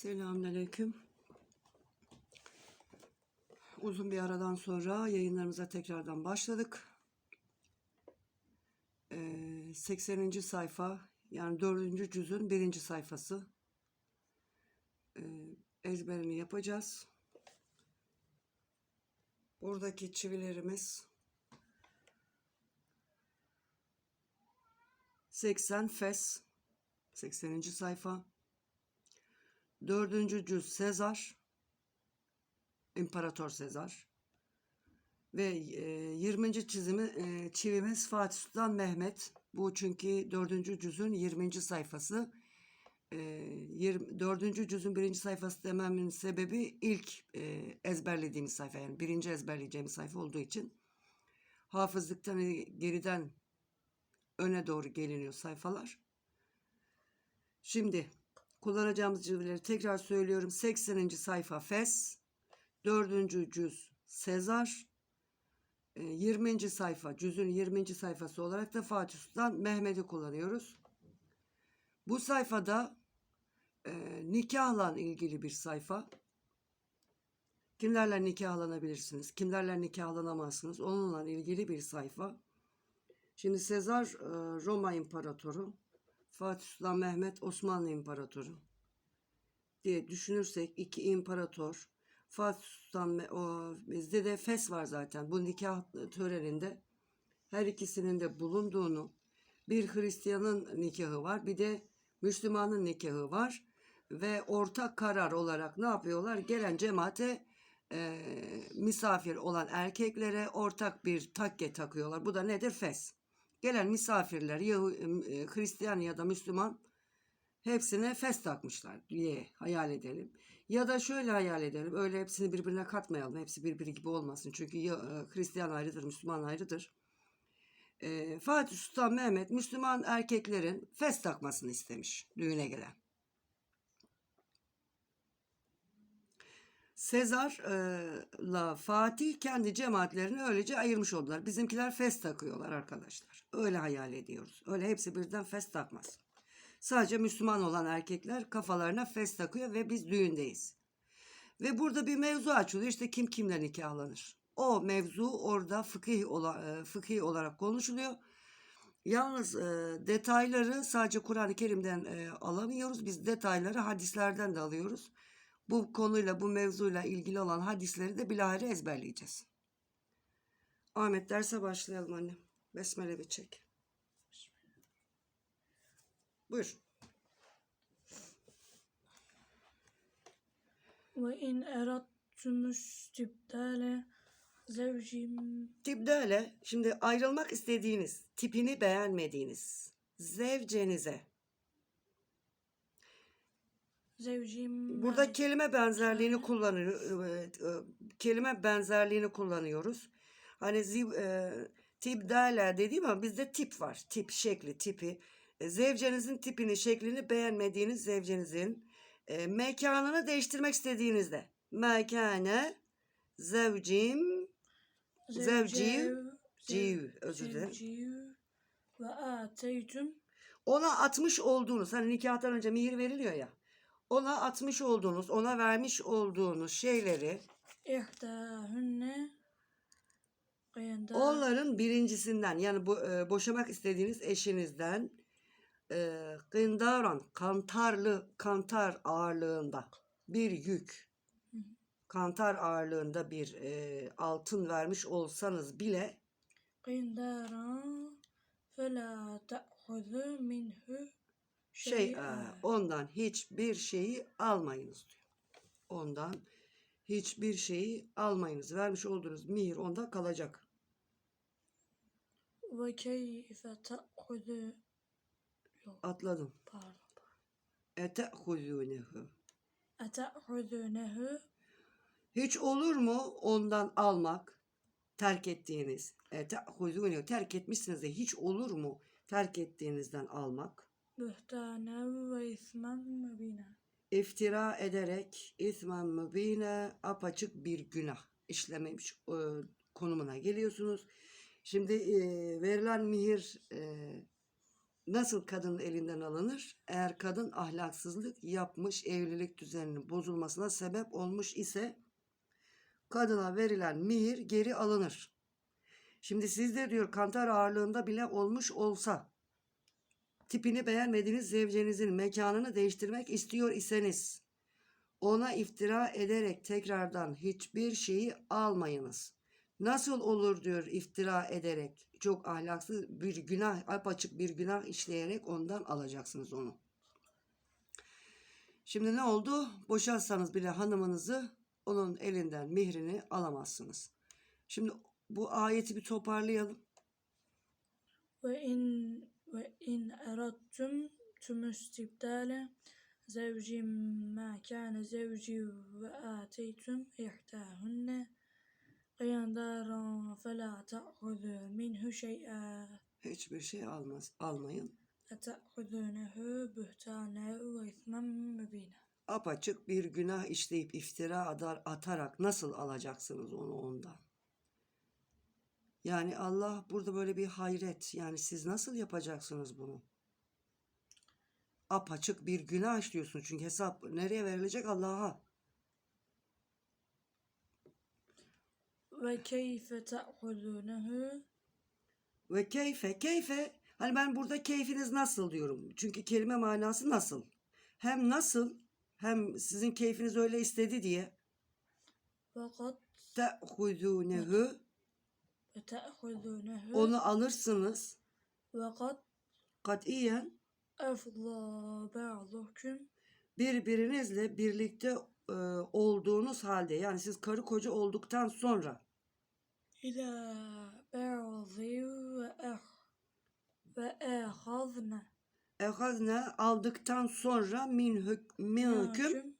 Selamünaleyküm. Uzun bir aradan sonra yayınlarımıza tekrardan başladık. Ee, 80. sayfa yani 4. cüzün 1. sayfası. Ee, ezberini yapacağız. Buradaki çivilerimiz 80 fes 80. sayfa. Dördüncü cüz Sezar, İmparator Sezar ve e, 20. çizimi e, çivimiz Fatih Sultan Mehmet. Bu çünkü dördüncü cüzün 20. sayfası. E, 20, dördüncü cüzün birinci sayfası dememin sebebi ilk e, ezberlediğimiz sayfa yani birinci ezberleyeceğimiz sayfa olduğu için hafızlıktan e, geriden öne doğru geliniyor sayfalar. Şimdi kullanacağımız cümleleri tekrar söylüyorum. 80. sayfa Fes, 4. cüz Sezar, e, 20. sayfa cüzün 20. sayfası olarak da Fatih Sultan Mehmet'i kullanıyoruz. Bu sayfada e, nikahla ilgili bir sayfa. Kimlerle nikahlanabilirsiniz, kimlerle nikahlanamazsınız onunla ilgili bir sayfa. Şimdi Sezar e, Roma İmparatoru, Fatih Sultan Mehmet Osmanlı İmparatoru diye düşünürsek iki imparator Fatih Sultan o, bizde de Fes var zaten. Bu nikah töreninde her ikisinin de bulunduğunu bir Hristiyanın nikahı var bir de Müslümanın nikahı var ve ortak karar olarak ne yapıyorlar? Gelen cemaate e, misafir olan erkeklere ortak bir takke takıyorlar. Bu da nedir? Fes gelen misafirler Yahu, e, Hristiyan ya da Müslüman hepsine fes takmışlar diye hayal edelim. Ya da şöyle hayal edelim. Öyle hepsini birbirine katmayalım. Hepsi birbiri gibi olmasın. Çünkü ya, e, Hristiyan ayrıdır, Müslüman ayrıdır. E, Fatih Sultan Mehmet Müslüman erkeklerin fes takmasını istemiş düğüne gelen. Sezar'la Fatih kendi cemaatlerini öylece ayırmış oldular. Bizimkiler fes takıyorlar arkadaşlar. Öyle hayal ediyoruz. Öyle hepsi birden fes takmaz. Sadece Müslüman olan erkekler kafalarına fes takıyor ve biz düğündeyiz. Ve burada bir mevzu açılıyor. İşte kim kimle nikahlanır. O mevzu orada fıkıh, ola, e, fıkıh olarak konuşuluyor. Yalnız e, detayları sadece Kur'an-ı Kerim'den e, alamıyoruz. Biz detayları hadislerden de alıyoruz. Bu konuyla, bu mevzuyla ilgili olan hadisleri de bilahare ezberleyeceğiz. Ahmet derse başlayalım annem. Besmele bir çek. Buyur. Ve in erattümüş tibdale zevcim. Tibdale, şimdi ayrılmak istediğiniz, tipini beğenmediğiniz zevcenize. Zevcim. Burada kelime benzerliğini kullanıyor. E, kelime benzerliğini kullanıyoruz. Hani ziv, e, Tip derler dediğim ama bizde tip var. Tip şekli, tipi. E, zevcenizin tipini, şeklini beğenmediğiniz zevcenizin e, mekanını değiştirmek istediğinizde. Mekane zevcim zevciv civ özür dilerim. Ona atmış olduğunuz hani nikahtan önce mihir veriliyor ya. Ona atmış olduğunuz, ona vermiş olduğunuz şeyleri ihtahunne Kıyında. Onların birincisinden yani bu e, boşamak istediğiniz eşinizden e, gındaran kantarlı kantar ağırlığında bir yük kantar ağırlığında bir e, altın vermiş olsanız bile şey e, ondan hiçbir şeyi almayınız diyor. Ondan hiçbir şeyi almayınız. Vermiş olduğunuz mihir onda kalacak. Ve keyfe te'kudu Atladım. Pardon. Ete'huzûnehu. Ete'huzûnehu. Hiç olur mu ondan almak? Terk ettiğiniz. Ete'huzûnehu. Terk etmişsiniz de hiç olur mu terk ettiğinizden almak? Bühtanen ve ismen mübinen. İftira ederek ismen mübine apaçık bir günah işlememiş e, konumuna geliyorsunuz. Şimdi e, verilen mihir e, nasıl kadının elinden alınır? Eğer kadın ahlaksızlık yapmış, evlilik düzeninin bozulmasına sebep olmuş ise kadına verilen mihir geri alınır. Şimdi sizde diyor kantar ağırlığında bile olmuş olsa tipini beğenmediğiniz zevcenizin mekanını değiştirmek istiyor iseniz ona iftira ederek tekrardan hiçbir şeyi almayınız. Nasıl olur diyor iftira ederek çok ahlaksız bir günah apaçık bir günah işleyerek ondan alacaksınız onu. Şimdi ne oldu? Boşansanız bile hanımınızı onun elinden mihrini alamazsınız. Şimdi bu ayeti bir toparlayalım. Ve in ve in erattum tümüstibdale zevci ma kâne zevci ve âteytum ihtâhunne Eyen daran fela ta'hudu minhu. Hiçbir şey almaz, almayın. Ta'hudunehu bühtane ve ismen. Apaçık bir günah işleyip iftira adar, atarak nasıl alacaksınız onu ondan? Yani Allah burada böyle bir hayret. Yani siz nasıl yapacaksınız bunu? Apaçık bir günah işliyorsun. Çünkü hesap nereye verilecek? Allah'a. Ve keyfe ta'kulûnehu. Ve keyfe, keyfe. Hani ben burada keyfiniz nasıl diyorum. Çünkü kelime manası nasıl. Hem nasıl hem sizin keyfiniz öyle istedi diye. Fakat ta'kulûnehu. Ve ta'kulûnehu. Onu alırsınız. Ve kat. Katiyen. Efla ba'dukum. Birbirinizle birlikte e, olduğunuz halde yani siz karı koca olduktan sonra إلى بعض وأخ وأخذنا ehazne aldıktan sonra min hük, min hüküm معكم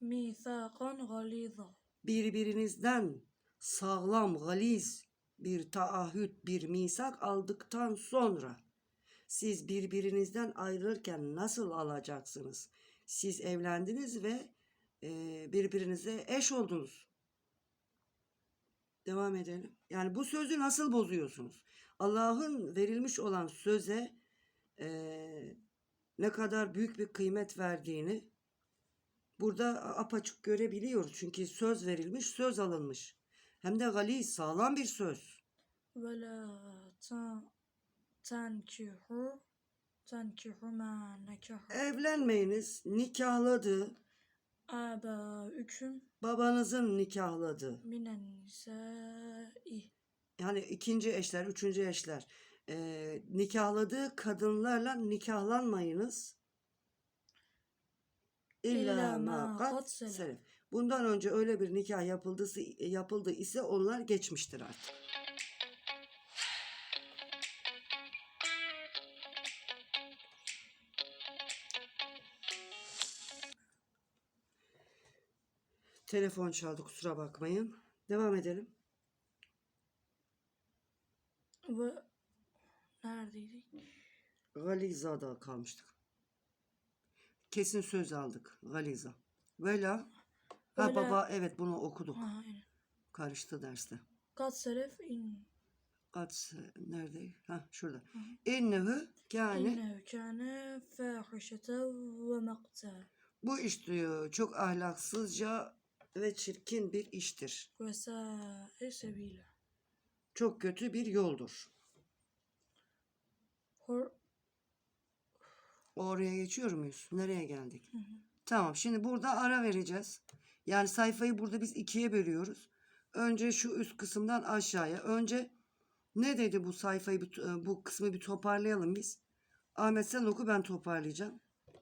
ميثاقا غليظا birbirinizden sağlam galiz bir taahhüt bir misak aldıktan sonra siz birbirinizden ayrılırken nasıl alacaksınız? Siz evlendiniz ve e, birbirinize eş oldunuz. Devam edelim. Yani bu sözü nasıl bozuyorsunuz? Allah'ın verilmiş olan söze e, ne kadar büyük bir kıymet verdiğini burada apaçık görebiliyoruz. Çünkü söz verilmiş, söz alınmış. Hem de gali, sağlam bir söz. Ve la tenkihu tenkihu ma. Evlenmeyiniz, nikahladı. Aba hüküm babanızın nikahladığı. Minen nisai. Yani ikinci eşler, üçüncü eşler. E, nikahladığı kadınlarla nikahlanmayınız. İlla ma kat selef. Bundan önce öyle bir nikah yapıldısı, yapıldı ise onlar geçmiştir artık. Telefon çaldı kusura bakmayın. Devam edelim. ve neredeydik? Galiza'da kalmıştık. Kesin söz aldık. Galiza. Vela. Ha Vela. baba evet bunu okuduk. Ha, aynen. Karıştı derste. Kat selef in At nerede? Ha şurada. İnnehu yani innehu kâne fâhişete ve makta bu iş diyor çok ahlaksızca ve çirkin bir iştir. ve sâe sebîle. Çok kötü bir yoldur. Hor Oraya geçiyor muyuz? Nereye geldik? Tamam şimdi burada ara vereceğiz. Yani sayfayı burada biz ikiye bölüyoruz. Önce şu üst kısımdan aşağıya. Önce ne dedi bu sayfayı to- bu kısmı bir toparlayalım biz. Ahmet sen oku ben toparlayacağım.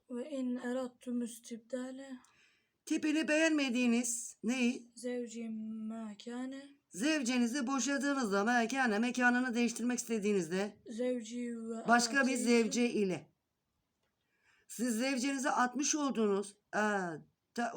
ve in erattum istibdale Tipini beğenmediğiniz neyi? zevcim ma kâne Zevcenizi boşadığınızda mekane mekanını değiştirmek istediğinizde zevci ve başka bir zevce ile. Siz zevcenize atmış olduğunuz aa, ta,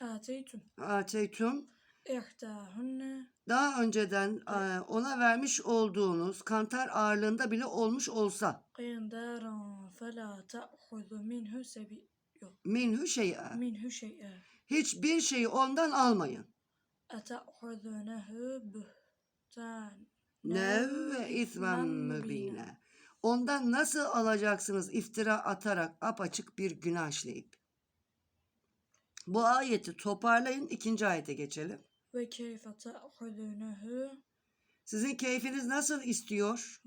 âteytum ateytum ihtâhunne daha önceden e, ona vermiş olduğunuz kantar ağırlığında bile olmuş olsa. Qindâran felâ ta'huzu minhu sebi Yok. Minhu şey'e. Minhu. Şey, e. Hiçbir şeyi ondan almayın. Ete'hudunehu buhtan. Nev ve ismen mübine. Ondan nasıl alacaksınız iftira atarak apaçık bir günah işleyip. Bu ayeti toparlayın ikinci ayete geçelim. Ve keyfe te'hudunehu sizin keyfiniz nasıl istiyor?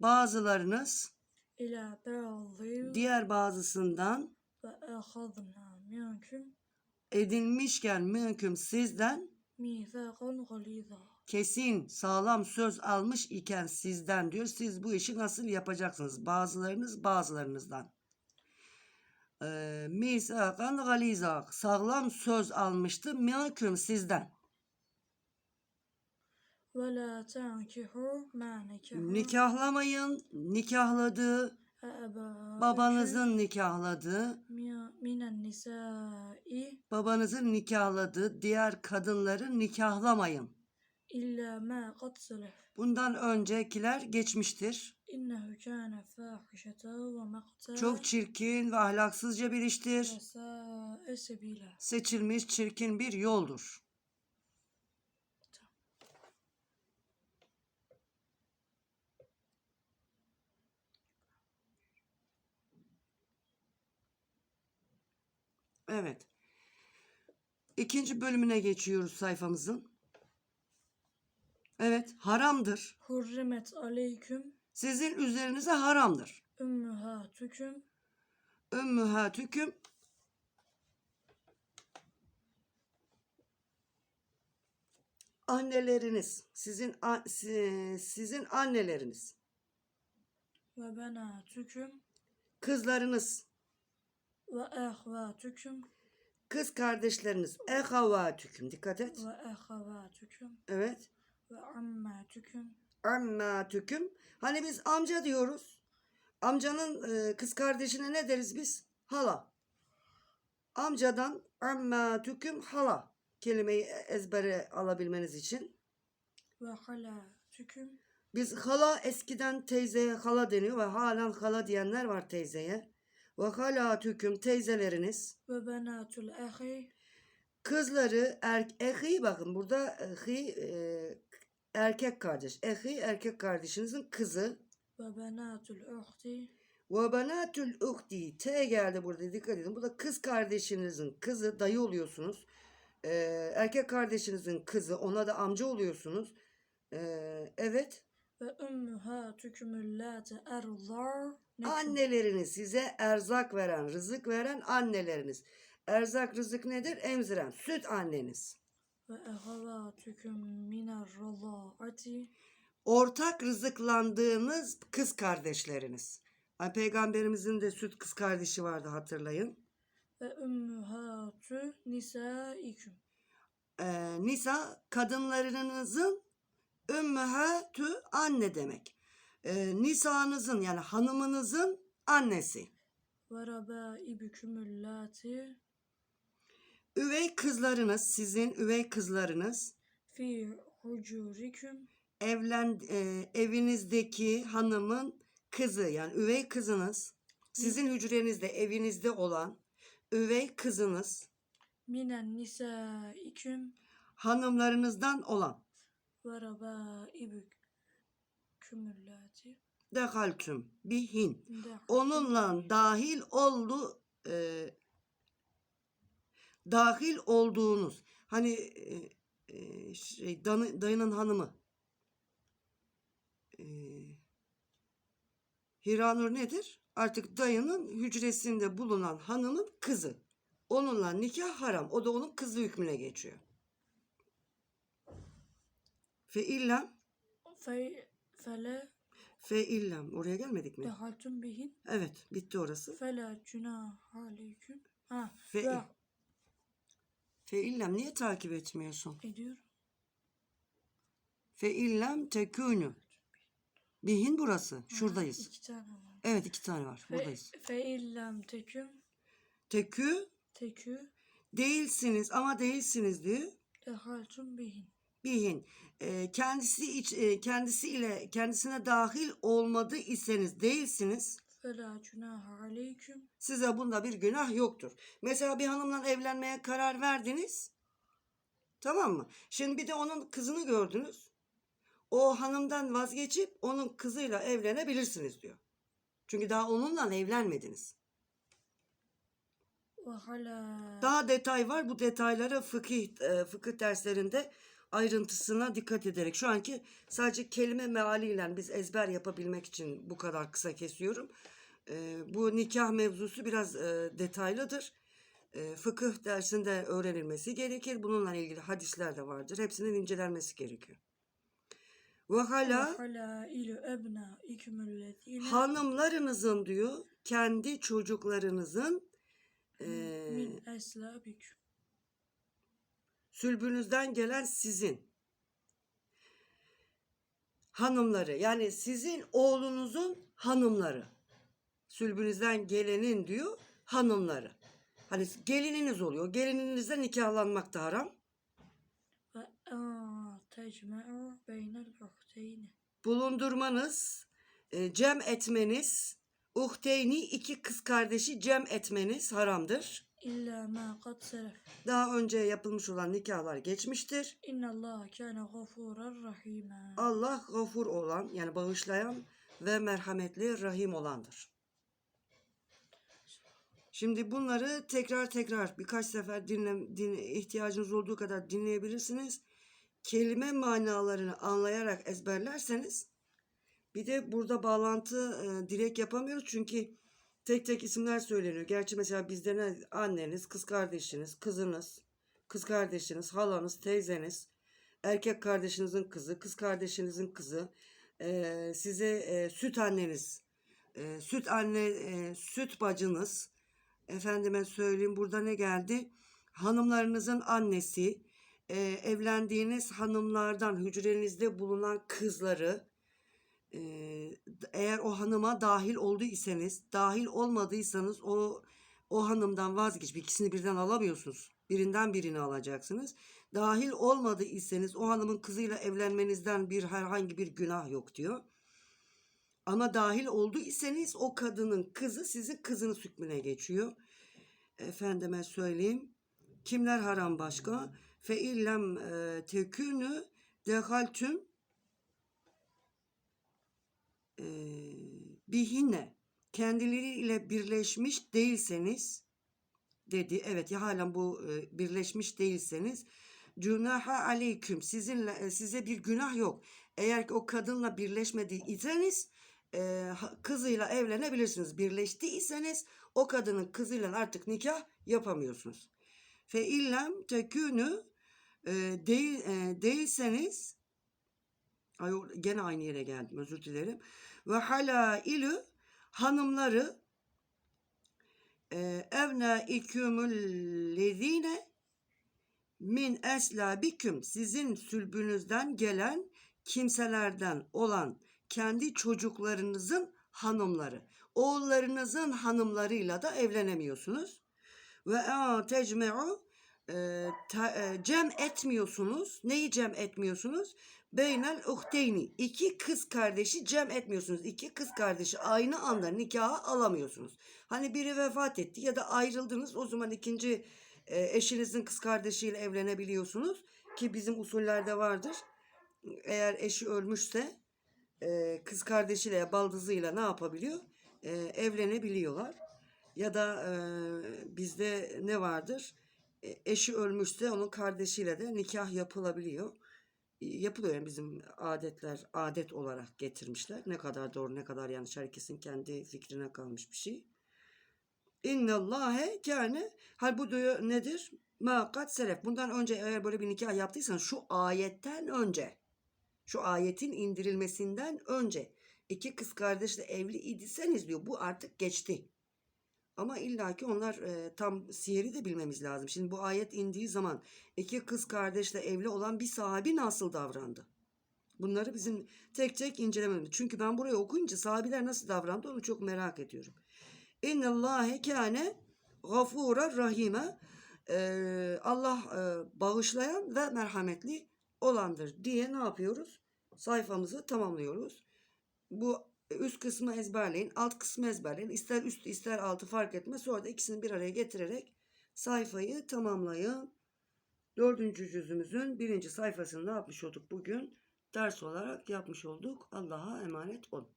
Bazılarınız diğer bazısından edinmişken mümkün sizden kesin sağlam söz almış iken sizden diyor. Siz bu işi nasıl yapacaksınız? Bazılarınız bazılarınızdan. Ee, Misakan galiza sağlam söz almıştı mümkün sizden. Ve la tenkihu ma Nikahlamayın nikahladığı babanızın nikahladığı minen nisai babanızın nikahladığı diğer kadınları nikahlamayın. İlla ma kad Bundan öncekiler geçmiştir. İnnehu kâne fâhişeten ve makta. Çok çirkin ve ahlaksızca bir iştir. Seçilmiş çirkin bir yoldur. Evet. İkinci bölümüne geçiyoruz sayfamızın. Evet, haramdır. Hurrimet aleyküm. Sizin üzerinize haramdır. Ümmühatüküm. Ümmühatüküm. Anneleriniz, sizin sizin anneleriniz. Ve benatüküm. Kızlarınız. Ve ehvatüküm. Kız kardeşleriniz ehavatüküm. Dikkat et. Ve ehavatüküm. Evet. Ve ammatüküm. Ammatüküm. Hani biz amca diyoruz. Amcanın e, kız kardeşine ne deriz biz? Hala. Amcadan ammatüküm hala. Kelimeyi e, ezbere alabilmeniz için. Ve hala tüküm. Biz hala eskiden teyzeye hala deniyor ve halen hala diyenler var teyzeye. Ve halatüküm teyzeleriniz. Ve benatül ehi. Kızları er, ehi bakın burada ehi e, erkek kardeş. Ehi erkek kardeşinizin kızı. Ve benatül uhti. Ve benatül uhti. T geldi burada dikkat edin. Bu da kız kardeşinizin kızı. Dayı oluyorsunuz. E, erkek kardeşinizin kızı. Ona da amca oluyorsunuz. E, evet ve ümmühatükümüllâti erzar. Anneleriniz size erzak veren, rızık veren anneleriniz. Erzak rızık nedir? Emziren, süt anneniz. Ve ehevâtüküm minerrallâati. Ortak rızıklandığınız kız kardeşleriniz. Yani Peygamberimizin de süt kız kardeşi vardı hatırlayın. Ve ümmühatü nisâiküm. Ee, nisa kadınlarınızın Ümmühetü anne demek. E, nisanızın yani hanımınızın annesi. Ve rabaibükümüllati Üvey kızlarınız, sizin üvey kızlarınız. Fi hucuriküm evlen e, evinizdeki hanımın kızı yani üvey kızınız. Sizin hücrenizde evinizde olan üvey kızınız. Minen nisaiküm hanımlarınızdan olan ve rabaibük kümüllati dehaltüm bihin. Onunla dahil oldu e, dahil olduğunuz hani e, e, şey danı, dayının hanımı e, Hiranur nedir? Artık dayının hücresinde bulunan hanımın kızı. Onunla nikah haram. O da onun kızı hükmüne geçiyor. Fe illem. Fe, fele. Fe illem. Oraya gelmedik mi? Dehaltun bihin. Evet. Bitti orası. Fele cünah aleyküm. Ha. Fe, ve... fe illem. Niye takip etmiyorsun? Ediyorum. Fe illem tekünü. Bihin burası. Ha, Şuradayız. İki tane var. Evet iki tane var. Fe, Buradayız. Fe illem teküm. Tekü. Tekü. Değilsiniz ama değilsiniz diye. Dehaltun bihin bihin kendisi iç, e, kendisine dahil olmadı iseniz değilsiniz. Size bunda bir günah yoktur. Mesela bir hanımla evlenmeye karar verdiniz. Tamam mı? Şimdi bir de onun kızını gördünüz. O hanımdan vazgeçip onun kızıyla evlenebilirsiniz diyor. Çünkü daha onunla evlenmediniz. Daha detay var. Bu detaylara fıkıh, fıkıh derslerinde ayrıntısına dikkat ederek şu anki sadece kelime mealiyle biz ezber yapabilmek için bu kadar kısa kesiyorum. Ee, bu nikah mevzusu biraz e, detaylıdır. Ee, fıkıh dersinde öğrenilmesi gerekir. Bununla ilgili hadisler de vardır. Hepsinin incelenmesi gerekiyor. Ve hala hanımlarınızın diyor kendi çocuklarınızın e, sülbünüzden gelen sizin. Hanımları yani sizin oğlunuzun hanımları. Sülbünüzden gelenin diyor hanımları. Hani gelininiz oluyor. Gelininizle nikahlanmak da haram. Bulundurmanız, e, cem etmeniz, uhteyni iki kız kardeşi cem etmeniz haramdır. İlla ma kad selef. Daha önce yapılmış olan nikahlar geçmiştir. İnna Allah kana gafuran rahime. Allah gafur olan yani bağışlayan ve merhametli rahim olandır. Şimdi bunları tekrar tekrar birkaç sefer dinle, dinle ihtiyacınız olduğu kadar dinleyebilirsiniz. Kelime manalarını anlayarak ezberlerseniz bir de burada bağlantı e, direkt yapamıyoruz çünkü tek tek isimler söyleniyor. Gerçi mesela bizde ne anneniz, kız kardeşiniz, kızınız, kız kardeşiniz, halanız, teyzeniz, erkek kardeşinizin kızı, kız kardeşinizin kızı, e, size e, süt anneniz, e, süt anne, e, süt bacınız, efendime söyleyeyim burada ne geldi? Hanımlarınızın annesi, e, evlendiğiniz hanımlardan hücrenizde bulunan kızları, eğer o hanıma dahil olduysanız, dahil olmadıysanız o o hanımdan vazgeç. İkisini birden alamıyorsunuz. Birinden birini alacaksınız. Dahil olmadıysanız o hanımın kızıyla evlenmenizden bir herhangi bir günah yok diyor. Ama dahil olduysanız o kadının kızı sizin kızınız hükmüne geçiyor. Efendime söyleyeyim. Kimler haram başka? Fe illem tekünü dehaltüm e, bihine kendileriyle birleşmiş değilseniz dedi. Evet ya halen bu e, birleşmiş değilseniz cunaha aleyküm sizinle e, size bir günah yok. Eğer ki o kadınla birleşmediyseniz e, kızıyla evlenebilirsiniz. Birleştiyseniz o kadının kızıyla artık nikah yapamıyorsunuz. Fe illem tekünü e, değil değilseniz Ay gene aynı yere geldim özür dilerim. Ve hala ilü hanımları e, evna ikümüllezine min eslabiküm sizin sülbünüzden gelen kimselerden olan kendi çocuklarınızın hanımları. Oğullarınızın hanımlarıyla da evlenemiyorsunuz. Ve tecme'u e, e, cem etmiyorsunuz. Neyi cem etmiyorsunuz? Beynel uhteyni. İki kız kardeşi cem etmiyorsunuz. İki kız kardeşi aynı anda nikaha alamıyorsunuz. Hani biri vefat etti ya da ayrıldınız o zaman ikinci e, eşinizin kız kardeşiyle evlenebiliyorsunuz. Ki bizim usullerde vardır. Eğer eşi ölmüşse e, kız kardeşiyle baldızıyla ne yapabiliyor? E, evlenebiliyorlar. Ya da e, bizde ne vardır? E, eşi ölmüşse onun kardeşiyle de nikah yapılabiliyor. Yapılıyor yani bizim adetler adet olarak getirmişler. Ne kadar doğru ne kadar yanlış herkesin kendi fikrine kalmış bir şey. İnnallâhe kâne hal bu diyor nedir? Makat selef. Bundan önce eğer böyle bir nikah yaptıysan şu ayetten önce şu ayetin indirilmesinden önce iki kız kardeşle evli idiyseniz diyor bu artık geçti. Ama illaki onlar e, tam siyeri de bilmemiz lazım. Şimdi bu ayet indiği zaman iki kız kardeşle evli olan bir sahabi nasıl davrandı? Bunları bizim tek tek incelememiz. Çünkü ben buraya okuyunca sahabiler nasıl davrandı onu çok merak ediyorum. İnnallâhe kâne gafura rahime Ee, Allah e, bağışlayan ve merhametli olandır diye ne yapıyoruz? Sayfamızı tamamlıyoruz. Bu üst kısmı ezberleyin, alt kısmı ezberleyin. İster üst ister altı fark etmez. Sonra da ikisini bir araya getirerek sayfayı tamamlayın. Dördüncü cüzümüzün birinci sayfasını ne yapmış olduk bugün? ders olarak yapmış olduk. Allah'a emanet olun.